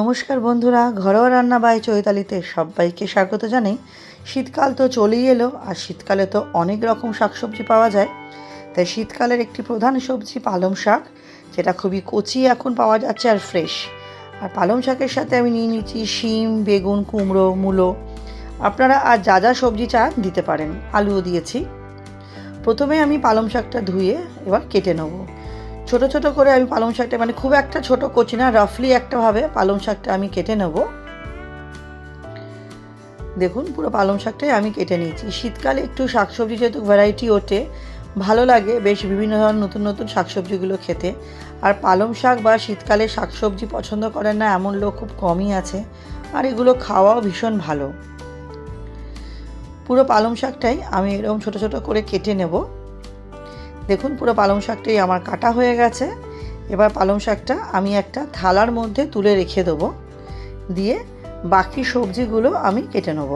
নমস্কার বন্ধুরা, ঘরোয়া রান্না বাই চৈতালিতে সবাইকে স্বাগত জানাই। শীতকাল তো চলেই এলো, আর শীতকালে তো অনেক রকম শাকসবজি পাওয়া যায়। তাই শীতকালের একটি প্রধান সবজি পালং শাক, যেটা খুবই কচি এখন পাওয়া যাচ্ছে আর ফ্রেশ আর পালং শাকের সাথে আমি নিয়ে নিচ্ছি শিম, বেগুন, কুমড়ো, মূলো। আপনারা আর যা যা সবজি চান দিতে পারেন। আলুও দিয়েছি। প্রথমে আমি পালং শাকটা ধুয়ে এবার কেটে নেব। ছোট ছোট করে আমি পালং শাকটা মানে খুব একটা ছোট করছি না রাফলি একটাভাবে পালং শাকটা আমি কেটে নেব। দেখুন, পুরো পালং শাকটাই আমি কেটে নিয়েছি। শীতকালে একটু শাকসবজি যেহেতু ভ্যারাইটি ওঠে, ভালো লাগে বেশ বিভিন্ন ধরনের নতুন নতুন শাকসবজিগুলো খেতে। আর পালং শাক বা শীতকালে শাকসবজি পছন্দ করেন না, এমন লোক খুব কমই আছে। আর এগুলো খাওয়াও ভীষণ ভালো। পুরো পালং শাকটাই আমি এরকম ছোট ছোট করে কেটে নেব। দেখুন, পুরো পালং শাকটাই আমার কাটা হয়ে গেছে। এবার পালং শাকটা আমি একটা থালার মধ্যে তুলে রেখে দেবো। দিয়ে বাকি সবজিগুলো আমি কেটে নেব।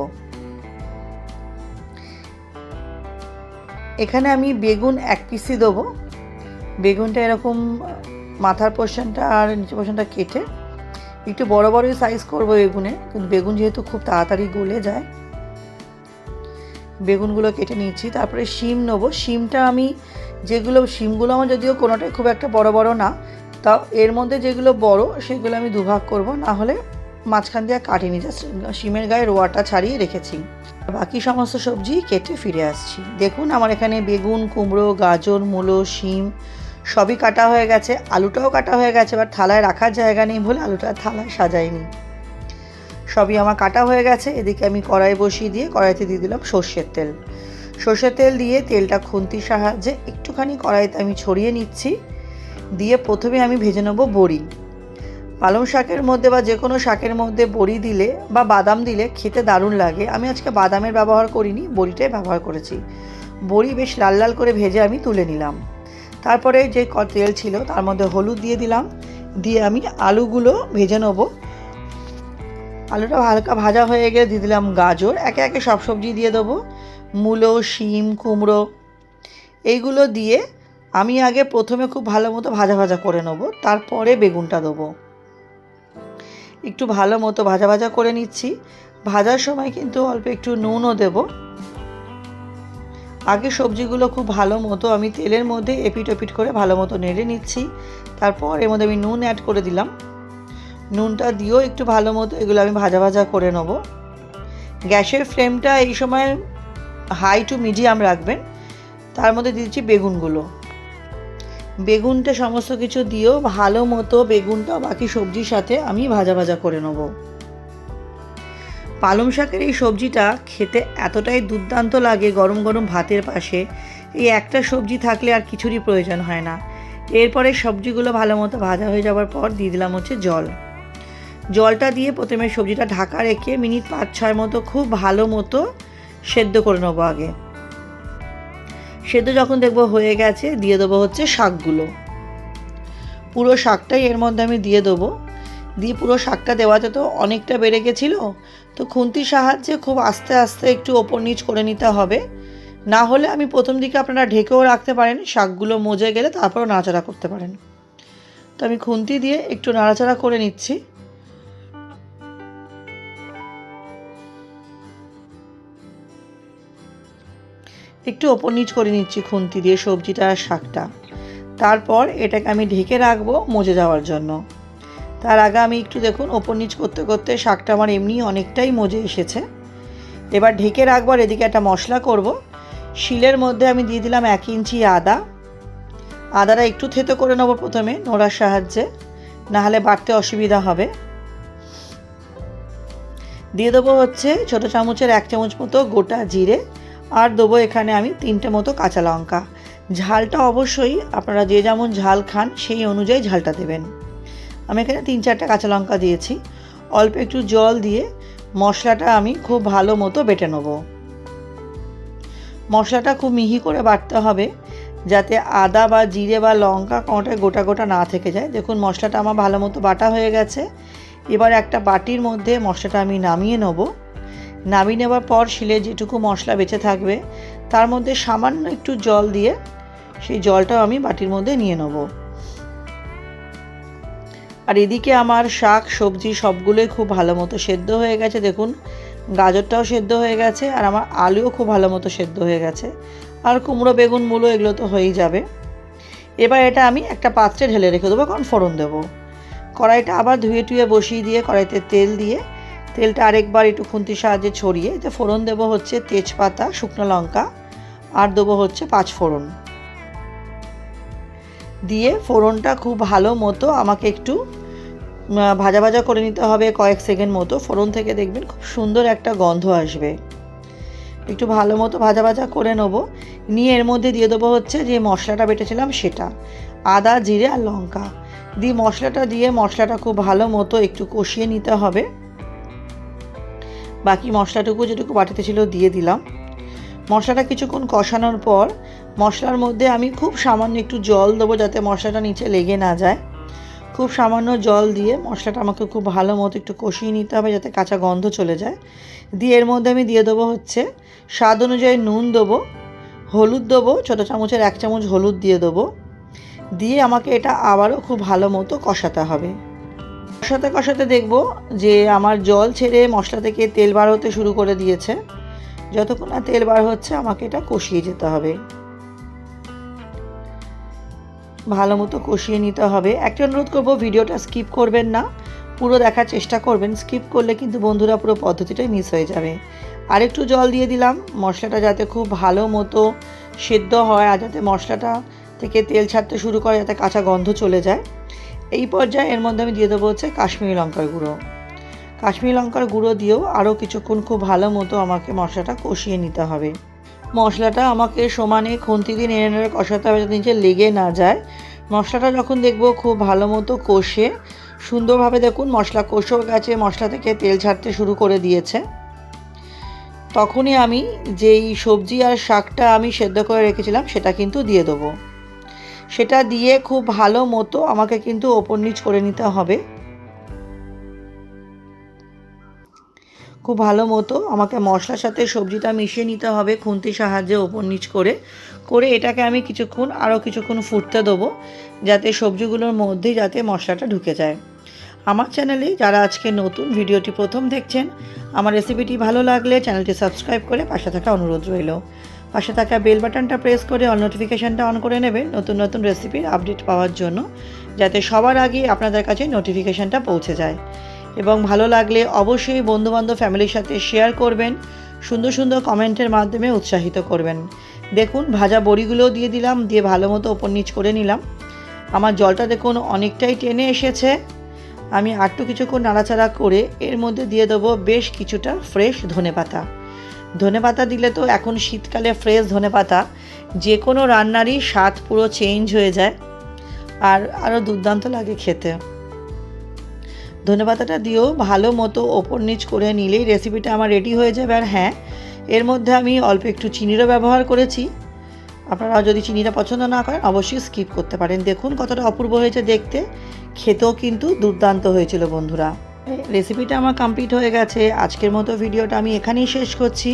এখানে আমি বেগুন এক পিসি দেবো। বেগুনটা এরকম, মাথার পোর্শনটা আর নিচে পোর্শনটা কেটে একটু বড় বড়ই সাইজ করব বেগুনে। কিন্তু বেগুন যেহেতু খুব তাড়াতাড়ি গলে যায় বেগুনগুলো কেটে নিচ্ছি তারপরে শিম নেব। শিমটা আমি যেগুলো, শিমগুলো আমার যদিও কোনোটাই খুব একটা বড় বড় না, তাও এর মধ্যে যেগুলো বড় সেগুলো আমি দুভাগ করব, না হলে মাঝখান দিয়ে কাটিনি জাস্ট শিমের গায়ে রোয়াটা ছাড়িয়ে রেখেছি। বাকি সমস্ত সবজি কেটে ফিরে আসছি। দেখুন আমার এখানে বেগুন, কুমড়ো, গাজর, মূলো, শিম সবই কাটা হয়ে গেছে, আলুটাও কাটা হয়ে গেছে, এবার থালায় রাখার জায়গা নেই বলে আলুটা থালায় সাজাইনি। সবই আমার কাটা হয়ে গেছে। এদিকে আমি কড়াই বসিয়ে দিয়ে কড়াইতে দিয়ে দিলাম সর্ষের তেল। সর্ষের তেল দিয়ে তেলটা খুন্তির সাহায্যে একটুখানি কড়াইতে আমি ছড়িয়ে নিচ্ছি। দিয়ে প্রথমে আমি ভেজে নেব বড়ি। পালং শাকের মধ্যে বা যে কোনো শাকের মধ্যে বড়ি দিলে বা বাদাম দিলে খেতে দারুণ লাগে। আমি আজকে বাদামের ব্যবহার করিনি, বড়িটাই ব্যবহার করেছি। বড়ি বেশ লাল লাল করে ভেজে আমি তুলে নিলাম। তারপরে যে তেল ছিল তার মধ্যে হলুদ দিয়ে দিলাম। দিয়ে আমি আলুগুলো ভেজে নেব। আলুটা হালকা ভাজা হয়ে গেলে দিয়ে দিলাম গাজর। একে একে সব সবজি দিয়ে দেবো। মূলো, শিম, কুমড়ো, এইগুলো দিয়ে আমি আগে প্রথমে খুব ভালো মতো ভাজা ভাজা করে নেব। তারপরে বেগুনটা দেবো। একটু ভালো মতো ভাজা ভাজা করে নিচ্ছি। ভাজার সময় কিন্তু অল্প একটু নুনও দেব। আগে সবজিগুলো খুব ভালো মতো আমি তেলের মধ্যে এপিট ওপিট করে ভালো মতো নেড়ে নিচ্ছি। তারপর এর মধ্যে আমি নুন অ্যাড করে দিলাম। নুনটা দিয়েও একটু ভালো মতো এগুলো আমি ভাজা ভাজা করে নেব। গ্যাসের ফ্লেমটা এই সময় হাই টু মিডিয়াম রাখবেন। তার মধ্যে দিচ্ছি বেগুনগুলো। বেগুনটা সমস্ত কিছু দিয়েও ভালো মতো বেগুনটা বাকি সবজির সাথে আমি ভাজা ভাজা করে নেব। পালং শাকের এই সবজিটা খেতে এতটাই দুর্দান্ত লাগে গরম গরম ভাতের পাশে। এই একটা সবজি থাকলে আর কিছুরই প্রয়োজন হয় না। এরপরে সবজিগুলো ভালো মতো ভাজা হয়ে যাওয়ার পর দিয়ে দিলাম হচ্ছে জল। জলটা দিয়ে প্রথমে সবজিটা ঢাকা রেখে মিনিট পাঁচ, ছয় মতো খুব ভালো মতো সেদ্ধ করে নেব আগে। সেদ্ধ যখন দেখব হয়ে গেছে, দিয়ে দেবো হচ্ছে শাকগুলো। পুরো শাকটাই এর মধ্যে আমি দিয়ে দেবো। দিয়ে পুরো শাকটা দেওয়াতে তো অনেকটা বেড়ে গেছিল, তো খুন্তির সাহায্যে খুব আস্তে আস্তে একটু ওপর নিচ করে নিতে হবে। না হলে আমি প্রথম দিকে আপনারা ঢেকেও রাখতে পারেন, শাকগুলো মজে গেলে তারপরও নাড়াচাড়া করতে পারেন। তো আমি খুন্তি দিয়ে একটু নাড়াচাড়া করে নিচ্ছি। একটু ওপর নিচ করে নিচ্ছি খুন্তি দিয়ে সবজিটা আর শাকটা। তারপর এটাকে আমি ঢেকে রাখব মজে যাওয়ার জন্য। তার আগে আমি একটু দেখুন ওপর নিচ করতে করতে শাকটা আমার এমনি অনেকটাই মজে এসেছে। এবার ঢেকে রাখব আর এদিকে একটা মশলা করব। শিলের মধ্যে আমি দিয়ে দিলাম এক ইঞ্চি আদা। আদাটা একটু থেতো করে নেব প্রথমে নোড়ার সাহায্যে, নাহলে বাড়তে অসুবিধা হবে। দিয়ে দেবো হচ্ছে ছোটো চামচের এক চামচ মতো গোটা জিরে আর দেবো এখানে আমি তিনটে মতো কাঁচা লঙ্কা। ঝালটা অবশ্যই আপনারা যে যেমন ঝাল খান, সেই অনুযায়ী ঝালটা দেবেন। আমি এখানে তিন চারটে কাঁচা লঙ্কা দিয়েছি। অল্প একটু জল দিয়ে মশলাটা আমি খুব ভালো মতো বেটে নেব। মশলাটা খুব মিহি করে বাটতে হবে, যাতে আদা বা জিরে বা লঙ্কা কোনোটায় গোটা গোটা না থেকে যায়। দেখুন, মশলাটা আমার ভালো মতো বাটা হয়ে গেছে। এবার একটা বাটির মধ্যে মশলাটা আমি নামিয়ে নেব। নামিয়ে নেওয়ার পর শিলে যেটুকু মশলা বেঁচে থাকবে, তার মধ্যে সামান্য একটু জল দিয়ে সেই জলটাও আমি বাটির মধ্যে নিয়ে নেব। আর এদিকে আমার শাক, সবজি সবগুলোই খুব ভালো মতো সেদ্ধ হয়ে গেছে। দেখুন, গাজরটাও সেদ্ধ হয়ে গেছে আর আমার আলুও খুব ভালো মতো সেদ্ধ হয়ে গেছে। আর কুমড়ো, বেগুন, মূলো এগুলো তো হয়েই যাবে। এবার এটা আমি একটা পাত্রে ঢেলে রেখে দেবো, কারণ ফোড়ন দেবো। কড়াইটা আবার ধুয়ে টুয়ে বসিয়ে দিয়ে কড়াইতে তেল দিয়ে তেলটা আরেকবার একটু খুন্তির সাহায্যে ছড়িয়ে, এতে ফোড়ন দেবো হচ্ছে তেজপাতা, শুকনো লঙ্কা, আর দেবো হচ্ছে পাঁচ ফোড়ন। দিয়ে ফোড়নটা খুব ভালো মতো আমাকে একটু ভাজা ভাজা করে নিতে হবে কয়েক সেকেন্ড মতো। ফোড়ন থেকে দেখবেন খুব সুন্দর একটা গন্ধ আসবে। একটু ভালো মতো ভাজা ভাজা করে নেব। নিয়ে এর মধ্যে দিয়ে দেবো হচ্ছে যে মশলাটা বেটেছিলাম সেটা, আদা, জিরে আর লঙ্কা। দিয়ে মশলাটা দিয়ে মশলাটা খুব ভালো মতো একটু কষিয়ে নিতে হবে। বাকি মশলাটুকু যেটুকু বাটিতে ছিল দিয়ে দিলাম। মশলাটা কিছুক্ষণ কষানোর পর মশলার মধ্যে আমি খুব সামান্য একটু জল দেবো যাতে মশলাটা নিচে লেগে না যায়। খুব সামান্য জল দিয়ে মশলাটা আমাকে খুব ভালো মতো একটু কষিয়ে নিতে হবে যাতে কাঁচা গন্ধ চলে যায়। দিয়ে এর মধ্যে আমি দিয়ে দেবো হচ্ছে স্বাদ অনুযায়ী নুন দেবো, হলুদ দেবো, ছোটো চামচের এক চামচ হলুদ দিয়ে দেবো। দিয়ে আমাকে এটা আবারও খুব ভালো মতো কষাতে হবে। কষাতে কষাতে দেখব যে আমার জল ছেড়ে মশলা থেকে তেল বার হতে শুরু করে দিয়েছে। যতক্ষণ না তেল বার হচ্ছে, আমাকে এটা কষিয়ে যেতে হবে। ভালো মতো কষিয়ে নিতে হবে। একটা অনুরোধ করব, ভিডিওটা স্কিপ করবেন না। পুরো দেখার চেষ্টা করবেন। স্কিপ করলে কিন্তু বন্ধুরা পুরো পদ্ধতিটাই মিস হয়ে যাবে। আরেকটু জল দিয়ে দিলাম। মশলাটা যাতে খুব ভালো মতো সেদ্ধ হয় আর যাতে মশলাটা থেকে তেল ছাড়তে শুরু করে, যাতে কাঁচা গন্ধ চলে যায়। এই পর্যায়ে এর মধ্যে আমি দিয়ে দেবো হচ্ছে কাশ্মীরি লঙ্কার গুঁড়ো। কাশ্মীরি লঙ্কার গুঁড়ো দিয়েও আরও কিছুক্ষণ খুব ভালো মতো আমাকে মশলাটা কষিয়ে নিতে হবে। মশলাটা আমাকে সমানে খুন্তি দিয়ে নেড়ে নেড়ে কষাতে হবে যাতে নিচে লেগে না যায়। মশলাটা যখন দেখব খুব ভালো মতো কষে, সুন্দরভাবে দেখুন মশলা কষেও গেছে, মশলা থেকে তেল ছাড়তে শুরু করে দিয়েছে। তখনই আমি যেই সবজি আর শাকটা আমি সেদ্ধ করে রেখেছিলাম সেটা কিন্তু দিয়ে দেবো। সেটা দিয়ে খুব ভালো মতো আমাকে কিন্তু ওপর নিচ করে নিতে হবে। খুব ভালো মতো আমাকে মশলার সাথে সবজিটা মিশিয়ে নিতে হবে খুন্তির সাহায্যে ওপর নিচ করে। করে এটাকে আমি কিছুক্ষণ, আরও কিছুক্ষণ ফুটতে দেবো যাতে সবজিগুলোর মধ্যে যাতে মশলাটা ঢুকে যায়। আমার চ্যানেলে যারা আজকে নতুন ভিডিওটি প্রথম দেখছেন, আমার রেসিপিটি ভালো লাগলে চ্যানেলটি সাবস্ক্রাইব করে পাশে থাকা অনুরোধ রইল। পাশে থাকা বেল বাটনটা প্রেস করে অল নোটিফিকেশানটা অন করে নেবেন নতুন নতুন রেসিপির আপডেট পাওয়ার জন্য, যাতে সবার আগে আপনাদের কাছে নোটিফিকেশানটা পৌঁছে যায়। এবং ভালো লাগলে অবশ্যই বন্ধুবান্ধব ফ্যামিলির সাথে শেয়ার করবেন, সুন্দর সুন্দর কমেন্টের মাধ্যমে উৎসাহিত করবেন। দেখুন, ভাজা বড়িগুলোও দিয়ে দিলাম, দিয়ে ভালো মতো ওপর নিচ করে নিলাম। আমার জলটা দেখুন অনেকটাই টেনে এসেছে। আমি আরটু কিছুক্ষণ নাড়াচাড়া করে এর মধ্যে দিয়ে দেবো বেশ কিছুটা ফ্রেশ ধনেপাতা। ধনেপাতা দিলে তো এখন শীতকালে ফ্রেশ ধনেপাতা। যে কোনো রান্নারই স্বাদ পুরো চেঞ্জ হয়ে যায়। আর আরও দুর্দান্ত লাগে খেতে। ধনেপাতাটা দিয়েও ভালো মতো ওপর নিচ করে নিলেই রেসিপিটা আমার রেডি হয়ে যাবে। আর হ্যাঁ এর মধ্যে আমি অল্প একটু চিনিরও ব্যবহার করেছি। আপনারা যদি চিনিটা পছন্দ না করেন, অবশ্যই স্কিপ করতে পারেন। দেখুন কতটা অপূর্ব হয়েছে দেখতে। খেতেও কিন্তু দুর্দান্ত হয়েছিল বন্ধুরা। রেসিপিটা আমার কমপ্লিট হয়ে গেছে। আজকের মতো ভিডিওটা আমি এখানেই শেষ করছি।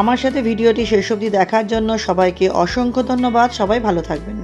আমার সাথে ভিডিওটি শেষ অবধি দেখার জন্য সবাইকে অসংখ্য ধন্যবাদ। সবাই ভালো থাকবেন।